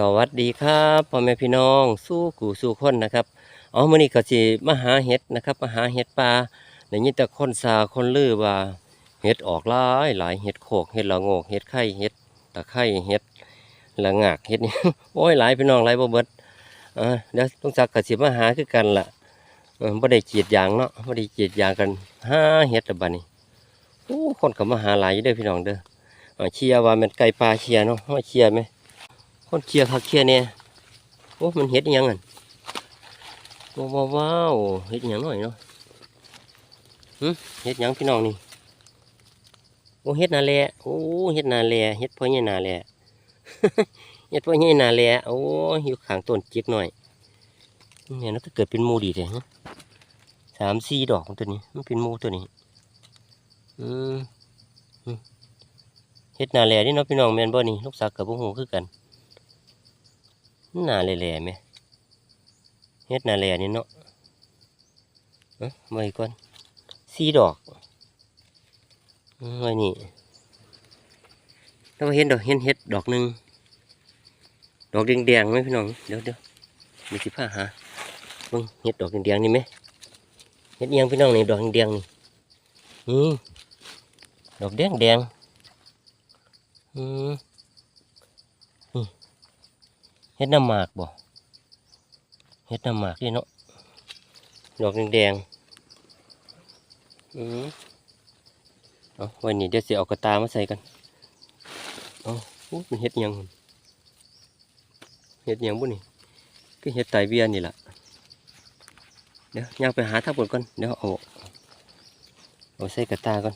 สวัสดีครับพ่อแม่พี่น้องสู้กูสู้คนนะครับอ๋อมื้อนี้ก็สิมาหาเห็ดนะครับมาหาเห็ดป่าได้ยินแต่คนซาคนลือว่าเห็ดออกหลายหลายเห็ดโขกเห็ดละโงกเห็ดไข่เห็ดตะไคร้เห็ดละงากเห็ดนี่โอ้ยหลายพี่น้องหลายบ่เบิดอ่าเดี๋ยวต้องจักกสิมาหาคือกันล่ะเออบ่ได้กรีดยางเนาะบ่ได้กรีดยางกันหาเห็ดละบัดนี้โอ้คนก็มาหาหลายอยู่เด้อพี่น้องเด้อเชียว่ามันไก่ปลาเชียร์เนาะมาเชียร์ไหม คนเคลียร์คักเคลียร์เนี่ยโอ้มันเห็ดยังอะว้าวว้าวเห็ดยังหน่อยเนาะหึเห็ดยังพี่น้องนี่โอ้เห็ดนาแลโอ้เห็ดนาแลเห็ดพ่อใหญ่นาแลเห็ดพ่อใหญ่นาแลโอ้อยู่ขางต้นจิกหน่อยเนี่ยมันก็เกิดเป็นมูดีเลยฮะสามสี่ดอกของตัวนี้มันเป็นมูตัวนี้อืมเห็ดนาแลนี่เนาะพี่น้องแมนบ่นี่ลูกสาวกับพวกหูคือกัน หนาแหล่ๆไหมเฮ็ดหนาแหล่นี่เนาะเอ้ะมาอีกก่อนสี่ดอกอืมไว้นี่แล้วเห็นดอกเห็นเห็ดดอกหนึ่งดอกแดงๆไหมพี่น้องเดี๋ยวเดี๋ยวมีสิผ้าหาเบิ่งเห็ดดอกแดงๆนี่ไหมเห็ดอิหยังพี่น้องนี่ดอกแดงๆนี่อืมดอกแดงแดงๆอืม เฮ็ดน้ำหมากบ่เฮ็ดน้ำหมากนี่เนาะดอกแดงๆอืมเอาไวันนี้เดี๋ยวสิเอากระตามาใส่กันเอาอู้มันเฮ็ดยังเฮ็ดยังบุนี่ก็เฮ็ดไตเวียนนี่แหละเดี๋ยวย่างไปหาทางบนก่อนเดี๋ยวเอาเอาใส่กระตาก่อน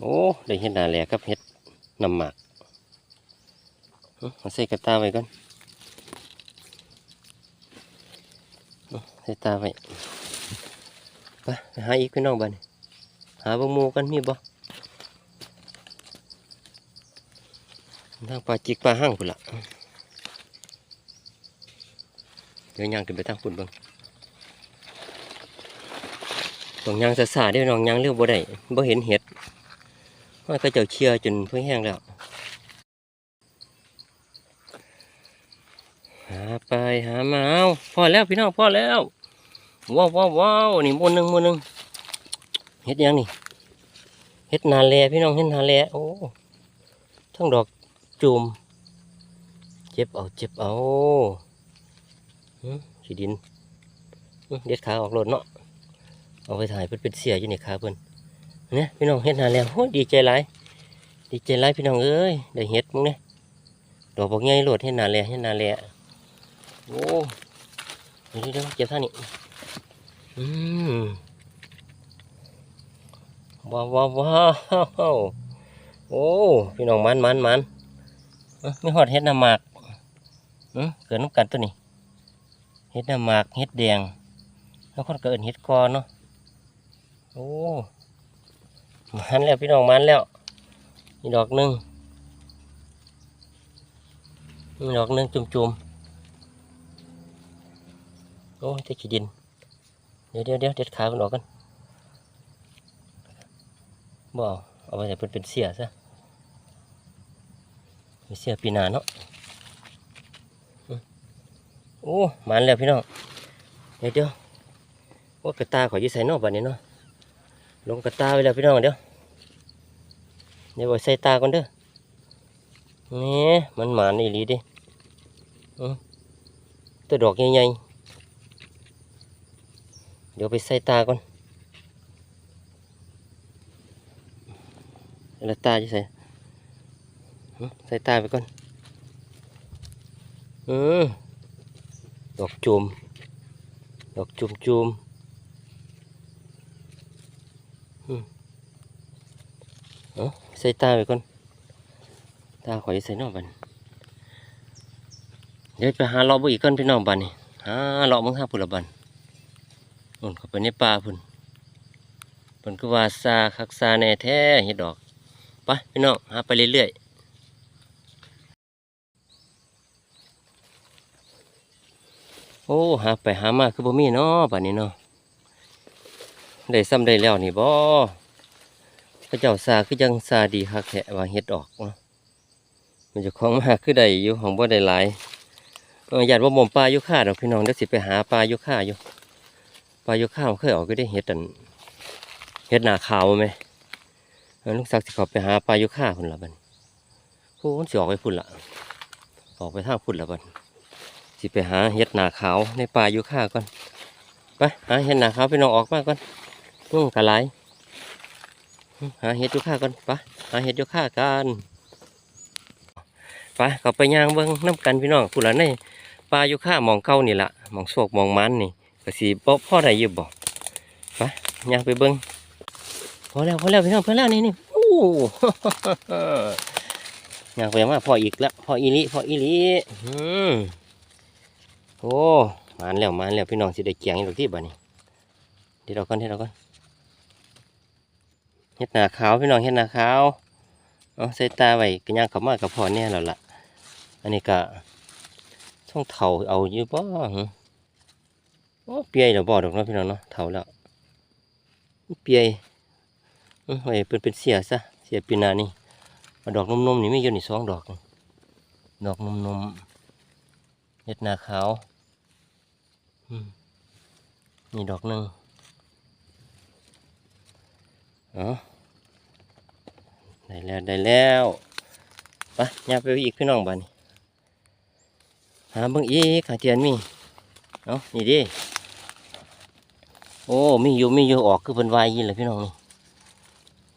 โอ้ได้เฮ็ดหนาแหลกับเฮ็ดน้ำหมาก เอาใส่กระตาไว้ก่อนเอาใส่ตาไว้ไปไปหาอีกพี่น้องบ้านหาบงมูกันมีบ่ทางปลาจิกปลาห้างพุ่นละเดี๋ยวย่างขึ้นไปทางพุ่นบ้างต้องย่างสะสาเดี๋ยวน้องย่างเร็วบ่ได้บ่เห็นเห็ดว่าก็เจ้าเชียร์จนเพื่อแห้งแล้ว หา ไปหามาเอาพอแล้วพี่น้องพอแล้วว้าวว้าวว้าวนี่หมูหนึ่งหมูหนึ่งเฮ็ดยังนี่เฮ็ดนาแลพี่น้องเฮ็ดนาแลโอ้ทั้งดอกจูมเจ็บเอาเจ็บเอาหึขี้ดินเด็ดขาออกรถเนาะเอาไปถ่ายเพิ่นเป็นเสียอยู่ในขาเพิ่อนเนี่ยพี่น้องเฮ็ดนาแลโอ้ดีใจหลายดีใจหลายพี่น้องเอ้ยได้เฮ็ดมึงเนี่ยดอกบอกใหญ่โลดเฮ็ดนาแลเฮ็ดนาแล โอ้เดี๋ยวเดี๋ยวเก็บท่านี่อืมว้าวว้าวว้าวโอ้พี่น้องมันมันมันเอ้อมีหอดเห็ดน้ำหมากเกิดน้ำกันตัวนี้เห็ดน้ำหมากเห็ดแดงแล้วคนก็เอินเห็ดกอเนาะโอ้มันแล้วพี่น้องมันแล้วนี่ดอกหนึ่งนี่ดอกหนึ่งจุ่มๆ โอ้ยจะขี้ดิน เดี๋ยวเดี๋ยวเดี๋ยวเด็ดขามันออกกันบ่เอาเอาไปแต่เป็นเป็นเสียซะเสียปีนาเนาะอืมโอ้หมันแล้วพี่น้องเดี๋ยวเดี๋ยวโอ้กระตาขอยืดใส่นอกบัดนี้เนาะลงกระตาไปแล้วพี่น้องเดี๋ยวเดี๋ยวไว้ใส่ตาก่อนเด้อนี่มันหมานอีหลีดิอืมตัวดอกใหญ่ๆ เดี๋ยวไปใส่ตาก่อนแล้วตาจะใส่ใส่ตาไปก่อนอืมดอกจุมดอกจุมจุมอืมเอาใส่ตาไปก่อน ตาขอยใส่นอกบันเดี๋ยวไปหาเลาะบุอีกก่อนพี่น้องบันนี่หาเลาะมึงหาปุระบัน นุ่นเข้าไปในป่าพุ่นเพิ่นก็ว่าซาคักซาแน่แท้เฮ็ดดอกไปพี่น้องหาไปเรื่อยๆโอ้หาไปหามาคือบ่มีเนาะบัดนี้เนาะได้ซ้ำได้แล้วนี่บ่พระเจ้าซาคือจังซาดีคักแท้ว่าเฮ็ดออกเนาะมันจะคล้องมาคือได้อยู่ของบ่ได้หลายออญาติว่าบ่มปลาอยู่ค่าดอกพี่น้องเดี๋ยวสิไปหาปลาอยู่ค่าอยู่ ปลายู่ค่ามันเคยออกก็ได้เฮ็ดอันเฮ็ดหนาขาวไหมลูกศักดิ์สิขาไปหาปลายู่ค่าพุ่นละบัดผู้มันสิออกไปพุ่นละออกไปทางพุ่นละบัดสิไปหาเฮ็ดหนาขาวในปลายู่ค่าก่อนไปหาเฮ็ดหนาขาวพี่น้องออกมาก่อนนุ่งกะไหลหาเฮ็ดยู่ค่าก่อนไปหาเฮ็ดยู่ค่ากันไปเขาไปย่างเบิ้งน้ำกันพี่น้องผู้ละในปลายู่ข้ามองเก่านี่ละมองโศกมองมันนี่ ก็สีบ่พ่อได้อยืบบ่ไปย่างไปเบิ้งพอแล้วพอแล้วพี่น้องพอแล้วนี่นี่โอ้ย่างไปมาพออีกแล้วพออีลิพออีลิอืมโอ้มันแล้วมันแล้วพี่น้องสิได้เกียงอีกที่บ่นี่เดี๋ยวเราก่อนเดี๋ยวเราก่อนเฮ็ดหน้าขาวพี่น้องเฮ็ดหน้าขาวเอาใส่ตาไว้ก็ย่างเขามากับพ่อเนี่ยแล้วล่ะอันนี้ก็ช่องเถาเอาอยู่บ่หึ โอ้เปียเดี๋ยวบ่ดอกเนาะพี่น้องเนาะเถาแล้วเปียอื้อไว้เป็นเป็นเสียซะเสียปีนานี่ดอกนมๆนี่ไมีอยู่นี่สองดอก ดอกนมๆเฮ็ดนาขาวนี่ดอกหนึ่งอ๋อได้แล้วได้แล้วไปย่าไปอีกพี่น้องบ้านี้หาเบิ่งอีกหาเทียนมี เอานี่ดิ โอ้มีอยู่มีอยู่ออกคือเป็นวายยินเลยพี่น้องนี่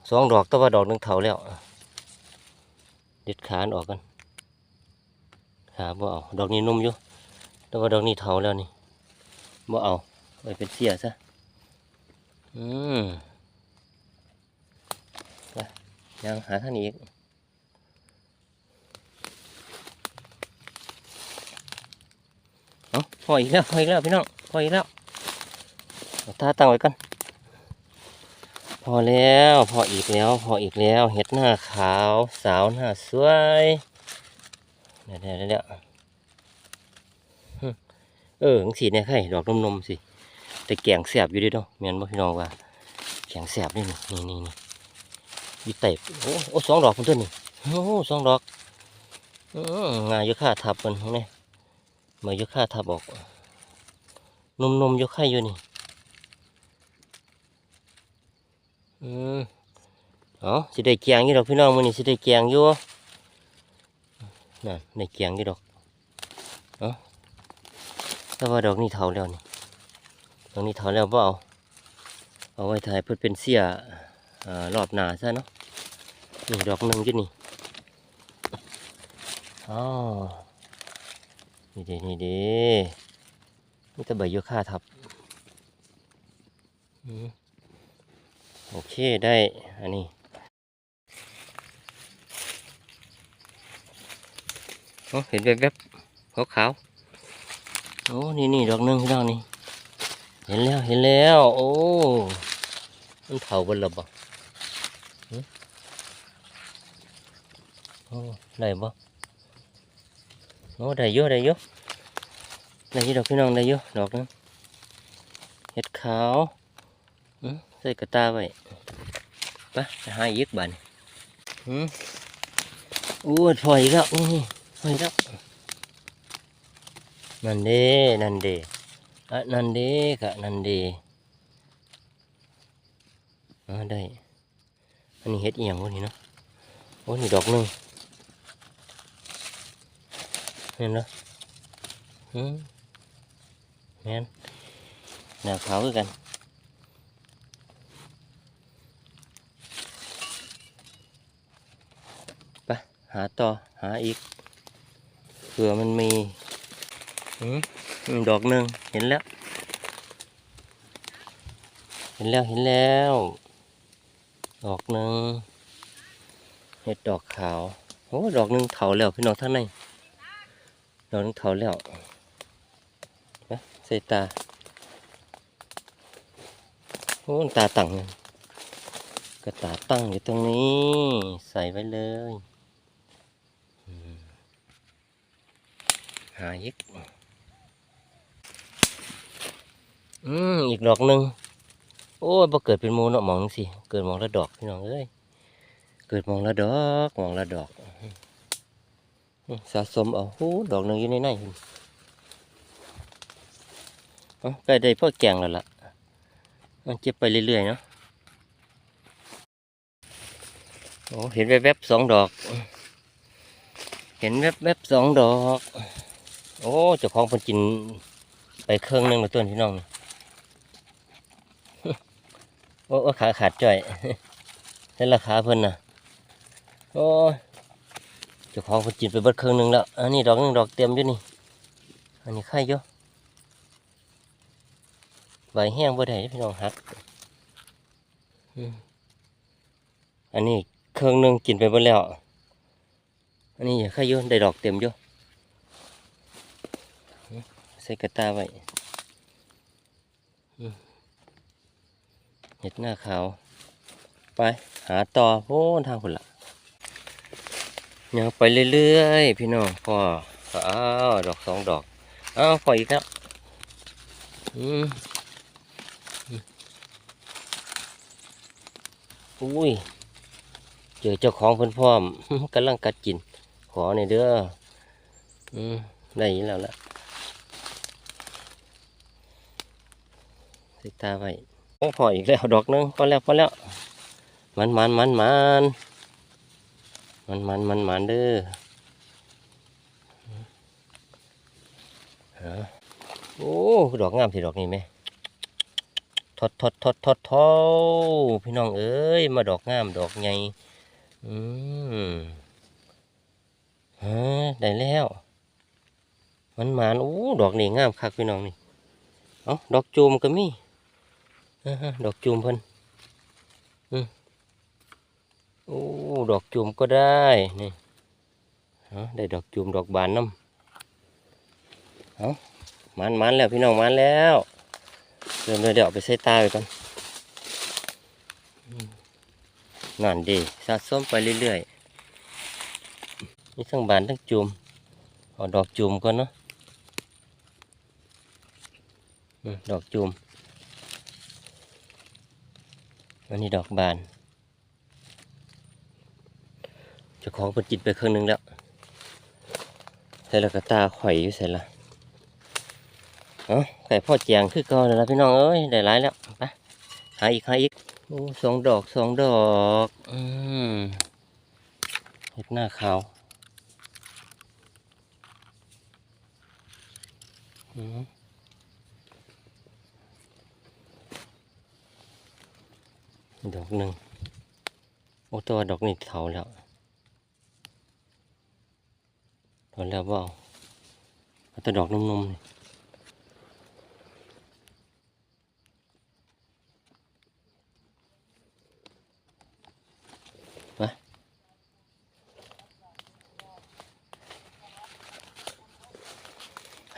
สองดอกแต่ว่าดอกหนึ่งเถาแล้วเด็ดขาออกกันขาบ่เอาดอกนี้นุ่มอยู่แต่ว่าดอกนี้เถาแล้วนี่บ่เอาไปเป็นเสียซะอืมยังหาท่านอีกเอาพออีกแล้วพออีกแล้วพี่น้องพออีกแล้ว เอาตาตั้งไว้กันพอแล้วพออีกแล้วพออีกแล้วเห็ดหน้าขาวสาวหน้าสวยเดี๋ยวเดี๋ยวเดี๋ยวเออจังสีเนี่ยไข่ดอกนมๆสิแต่แกงแสบอยู่ดิเนาะแม่นบ่พี่น้องว่าแกงแสบนี่นี่นี่นี่อยู่เตะโอ้โอ้สองดอกคนตัวนี่โอ้สองดอกงายยกค่าทับมันข้างในมายกค่าทับออกนมนมยกค่าอยู่นี่ อืมเอ๋อสิได้เกียงอยู่ดอกพี่น้องมันนี่สิได้เกียงอยู่นั่นได้เกียงอยู่ดอกเอ๋อแต่ว่าดอกนี้เท่าแล้วนี่ดอกนี้เท่าแล้วเปล่เอาเอาไว้ถ่ายเพื่อเป็นเสียรอบหนาซะเนาะนี่ดอกหนึ่งจุดนี่อ๋อนี่ด้นี่ด้นี่ตะใบโยค่าทับอืม โอเคได้อันนี้อ๋อเห็นแวบๆขาวๆโอ้นี่นี่ดอกหนึ่งพี่น้องนี่เห็นแล้วเห็นแล้ว โอ้มันเผาบนระบ่หึโอ้ได้บ่โอ้ได้เยอะได้เยอะได้ยอะดอกพี่น้องได้เยอะดอกนึงเห็ดขาวหึ ใส่กระตาไว้ไปไปหาอีกบัดนหืมอู้ถอยอีกแล้วนี่ถอยอีกแล้วนั่นเด้นั่นเด้อะนั่นเด้กะนั่นเด้อ่าได้ อันนี้เฮ็ดอีหยังวะนี่เนาะโอ้นี่ดอกหนึงเห็นเนาะอืมแม่นหน้าขาวคือกัน ไป หาต่อหาอีกเผื่อมันมีดอกหนึ่งเห็นแล้ว เห็นแล้วเห็นแล้ว ดอกหนึ่งเห็ดดอกขาวโอ้ดอกหนึ่งเถาแล้วพี่น้องท่านในดอกหนึ่งเถาแล้วไปใส่ตาโอ้ตาตั้งกระตาตั้งอยู่ตรงนี้ ใส่ไว้เลยอืม หายิกอืมอีกดอกหนึ่งโอ้ยบ่เกิดเป็นมูเนาะมองสิเกิดมองละดอกพี่น้องเอ้ยเกิดมองละดอกมองละดอกสะสมเอาโอ้ดอกหนึ่งอยู่ในในพุ่นเอ้าใกล้ได้พ่อแกงแล้วล่ะเอาเก็บไปเรื่อยๆเนาะโอ้เห็นแวบๆสองดอก เห็นแวบๆสองดอก โอ้เจ้าของเพิ่นกินไปเครื่องหนึงแล้วตัวพี่น้องนี่โอ้ขาขาดจ่อยเห็นราคาเพิ่นน่ะโอ้เจ้าของเพิ่นกินไปเบิดเครื่องหนึงแล้วอันนี้ดอกหนึงดอกเต็มอยู่นี่ อันนี้ไข่อยู่ใบแห้งบ่ได้พี่น้องหักอันนี้เครื่องหนึงกินไปเบิดแล้ว อันนี้ไข่อยู่ได้ดอกเต็มอยู่อืมใส่กระตาไว้เห็ดหน้าขาว ไป หาต่อโพ้นทางคนละยังไปเรื่อยๆ พี่น้องพ่ออ้าวดอกสองดอกอ้าวพออีกแล้วอืออุ้ย เจอเจ้าของเพิ่นพร้อมกำลังกัดกิน ขอในเด้อ อืม ได้ยินแล้วละ ใส่ตาไว้โอ้พออีกแล้วดอกนึงพอแล้วพอแล้ว มันมันมันมันมันมันมันมันเด้อฮะโอ้ดอกงามสิดอกนี้ไหมทอดทอดทอดทอดทอพี่น้องเอ้ยมาดอกงามดอกใหญ่อืมฮะได้แล้ว มันมันโอ้ดอกนี่งามคักพี่น้องนี่เอ้าดอกจูมก็มี ดอกจูมเพิ่นโอ้ ดอกจุ่มก็ได้ นี่ได้ดอกจุ่มดอกบานน้ำเอามันมันแล้วพี่น้องมันแล้วเริ่มเลยเดี๋ยวไปใส่ตาไปก่อนนั่นดีสะสมไปเรื่อยๆนี่ทั้งบานทั้งจุ่มเอาดอกจุ่มก่อนเนาะดอกจุ่ม อันนี้ดอกบานจ้าของเพิ่นกินไปครึ่งหนึงแล้วใส่ล้วก็ตาข่อยอยู่ใส่ละเอ้าไก่พ่อแจงคือก่อนแล้วล่ะพี่น้องเอ้ยได้หลายแล้วไปหาอีกหาอีกโอ้สองดอกสองดอกอืมเห็ดหน้าขาวอืม ดอกหนึ่งโอ้ตัวดอกนี่เถาแล้วพอแล้วเปล่าเอาแต่ดอกนุ่มๆนี่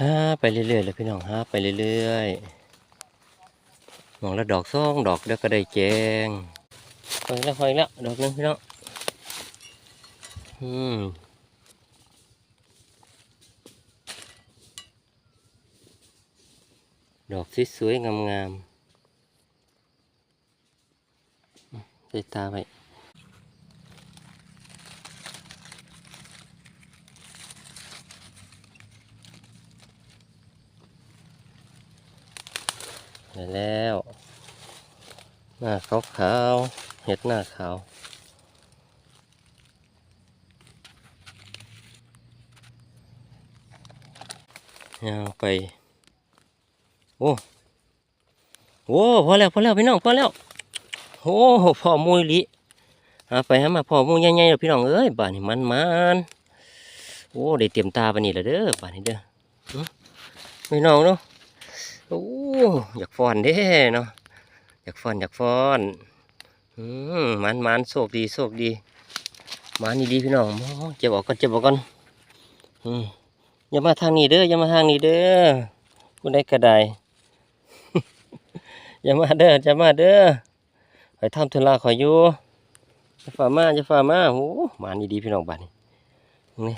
ฮาไปเรื่อยๆเลยพี่น้องฮาไปเรื่อยๆ มองแล้วดอกซ่องดอกแล้วก็ได้แจงหอยแล้วหอยแล้วดอกนึงพี่น้องอืมดอกสวยๆงามๆติดตาไป ได้แล้ว หน้าขาวขาวเห็ดหน้าขาวยาวไป โอ้โอ้พอแล้วพอแล้วพี่น้องพอแล้วโอ้พ่อมุยลิหาไปหามาพ่อมุยใหญ่ๆแล้วพี่น้องเอ้ยบ้านนี้มันมันโอ้ได้เตรียมตาปนนี้แล้วเด้อบ้านนี้เด้อพี่น้องเนาะ โอ้อยากฟ้อนเด้เนาะอยากฟ้อนอยากฟ้อนอืมมันมันโชคดีโชคดีมันนี่ดีพี่น้องเจ็บออกก่อนเจ็บออกก่อนอืมอย่ามาทางนี้เด้ออย่ามาทางนี้เด้อผู้ใดก็ไดอย่ามาเด้ออย่ามาเด้อคอยทำธุระคอยอยู่จะฝ่ามาจะฝ่ามาโอ้มานี่ดีพี่น้องบ้านนี่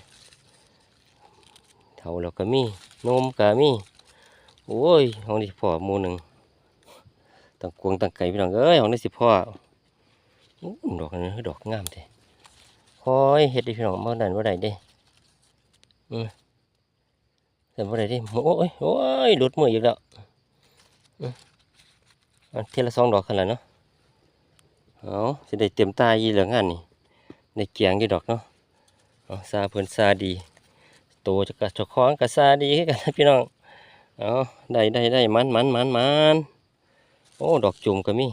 เท่าแล้วก็มีนมก็มี โอ้ยห้องนี้พ่อมูหนึ่งตั้งกวงตั้งไก่พี่น้องเอ้ยห้องนี้สิพ่อดอกนี้ดอกงามแท้คอยเฮ็ดให้พี่น้องมาดันว่าใดเด้อืมแต่บ่ได้ดิโอ้ยโอ้ยหลุดมืออีกแล้วอืมเทละสองดอกขนาดเนาะเอาสิได้เต็มตาอีเหลืองานนี่ได้เกียงอยู่ดอกเนาะเอาซาเพิ่นซาดีโตจะกะเจ้าของกะซาดีกันพี่น้อง เอาได้ได้ได้มันมันมันมันโอ้ดอกจุ่มก็มี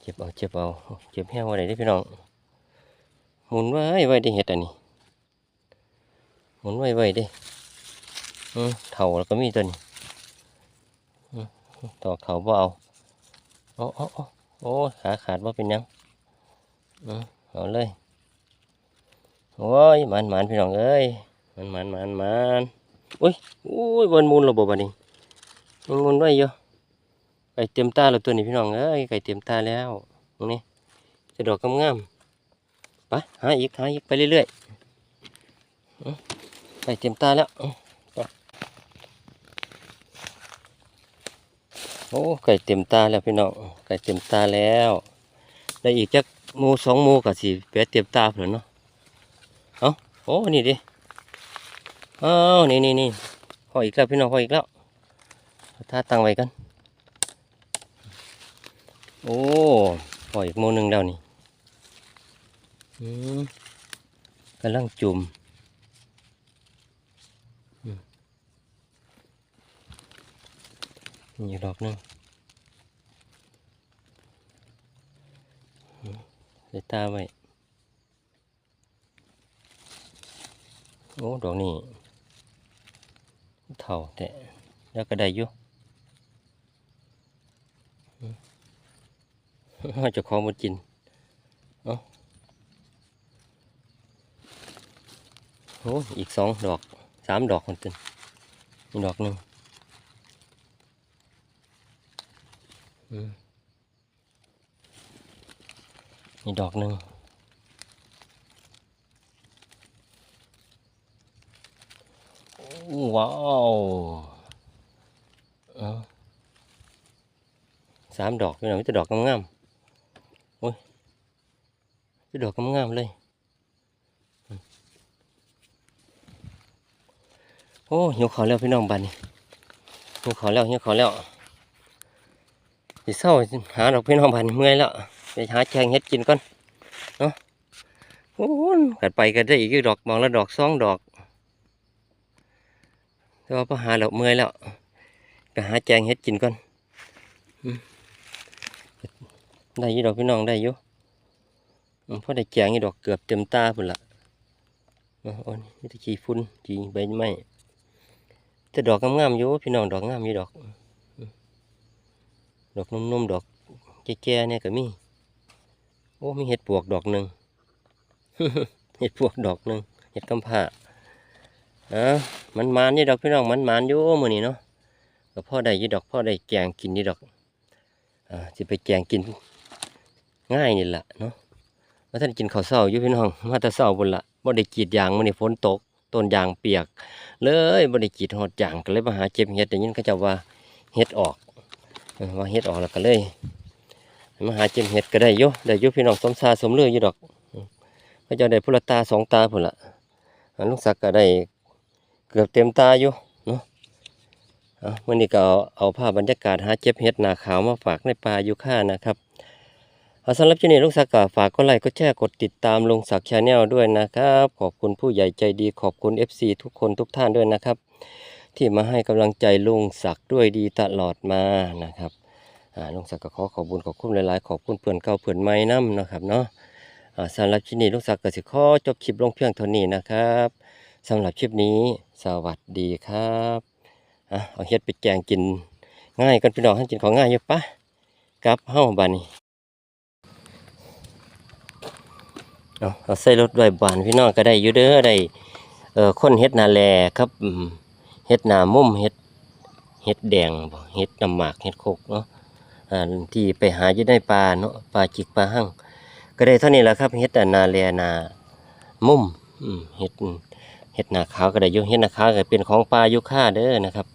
เจ็บเอาเจ็บเอาเจ็บแห้งว่าได้เด้พี่น้องหมุนไว้ไว้ได้เห็ดอันนี้หมุนไว้ไว้ได้เถาแล้วก็มีตัวนี้ต่อเขาบ่เอาโอ้โอ้โอ้โอ้ขาขาดว่าเป็นยังเอาเลย โอ้ยมันมันพี่น้องเอ้ยมันมันมันมันอุ้ยอุ้ยบนมูลระบบอันนี้มันมุนไว้อยู่ไก่เต็มตาแล้วตัวนี้พี่น้องเอ้ยไก่เต็มตาแล้วตรงนี้จะดอกงามๆไปหาอีกหาอีกไปเรื่อยๆอื้อไปเต็มตาแล้วโอ้ไก่เต็มตาแล้วพี่น้องไก่เต็มตาแล้วได้อีกจักมูสองมูกับสีแปดเต็มตาเผื่อเนาะเอา โอ้ นี่ดิอ้าวนี่นี่นี่พอยอีกแล้วพี่น้องพอยอีกแล้วเอาท่าตั้งไว้กัน โอ้พอยอีกหมูหนึ่งแล้วนี่กำลังจุ่มอืมมีอยู่ดอกหนึงใส่ตาไว้ โอ้ดอกนี้เท่าแต่แล้วก็ได้อยู่อืมเจะของหมดกินโอ้อีกสองดอกสามดอกคนตึนอีกดอกหนึ่งอืมอีกดอกหนึ่งโอ้ ว้าวเอาสามดอกนี่นะมิตรดอกงามๆโอ้ยมิตรดอกงามๆเลยโอ้หิวขอแล้วพี่น้องบัดนหิวขอแล้วหิวขอแล้วสิเศร้าหาดอกพี่น้องบัดนเมื่อยแล้วไปหาแจงเฮ็ดกินก่อนเนาะโอ้ยกัดไปกันได้อีกอยู่ดอกมองละดอกสองดอก แต่ว่าพอหาแล้วเมื่อยแล้วไปหาแจงเฮ็ดกินก่อนได้ยู่ดอกพี่น้องได้อยู่อืมพอได้แจงยู่ดอกเกือบเต็มตาพุ่นละอ๋ออันนี้ตะขี้ฝุ่นจีใบไม้แต่ดอกงามๆอยู่พี่น้องดอกงามอยู่ดอก ดอกนุ่มๆดอกแก่ๆเนี่ยก็มีโอ้มีเห็ดปวกดอกหนึ่งเห็ดปวกดอกหนึ่งเห็ดกำผาอะ มันมานนี่ดอกพี่น้องมันมานอยู่มือนี้เนาะก็พ่อได้ยี่ดอกพ่อได้แกงกินนี่ดอกอ่าสิไปแกงกินง่ายนี่แหละเนาะว่าท่านกินข้าวเช้าอยู่พี่น้องมาแต่เช้าพุ่นละบ่ได้กีดยางมื้อนี้ฝนตกต้นยางเปียก เลยบริจิตหอดจางก็เลยมาหาเจ็บเห็ดอย่างนี้เขาจะว่าเห็ดออกว่าเห็ดออกแล้วก็เลยมาหาเจ็บเห็ดก็ได้ยู่ได้ยู่พี่น้องสมซาสมเลืออยู่ดอกอืมเขาเจะได้พุละตาสองตาพุ่นละลูกศักดิ์ก็ได้ เกือบเต็มตาอยู่เนาะเอวันนี้ก็เอาเอาภาพบรรยากาศหาเจ็บเห็ดหนาขาวมาฝากในป่าอยู่ค่านะครับเอาสำหรับที่นี่ลูกศักดิ์ก็ฝากกดไลค์กดแชร์กดติดตามลุงศักดิ์ชาแนลด้วยนะครับ ขอบคุณผู้ใหญ่ใจดีขอบคุณ FC ทุกคนทุกท่านด้วยนะครับ ที่มาให้กำลังใจลุงศักดิ์ด้วยดีตลอดมานะครับลุงศักดิ์ก็ขอขอบคุญขอบคุณหลายๆ ขอบคุณเพื่อนเก่าเพื่อนใหม่น้ำนะครับเนาะสำหรับคลิปนี้ลุงศักดิ์ก็สิขอจบคลิปลงเพียงเท่านี้นะครับ สำหรับคลิปนี้สวัสดีครับเอาเฮ็ดไปแกงกินง่ายกันพี่น้องให้กินของง่ายอยู่ปะกับเฮ้าบานนี้เอาเอาใส่รถไว้บานพี่น้องก็ได้อยู่เด้อได้เอ่อคนเฮ็ดนาแลครับเห็ดนามุ่มเห็ดเห็ดแดงเห็ดน้ำหมากเห็ดโคกเนาะอ่าที่ไปหาอยู่ในป่าเนาะป่าจิกป่าหั่งก็ได้เท่านี้แหละครับเห็ดนนาแลนามุมอืมเห็ด เห็ดหนาขาวก็ได้ยุ่เห็ดหนาขาวก็เป็นของปลายุค่าเด้อนะครับ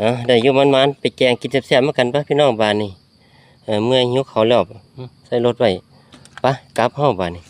อะได้ยุ่มันๆไปแกงกินแซ่บๆมากันปะพี่น้องบ้านนี่เมื่อยหิวเขาแล้วอืมใส่รถไว้ปะกลับห้องบ้านนี่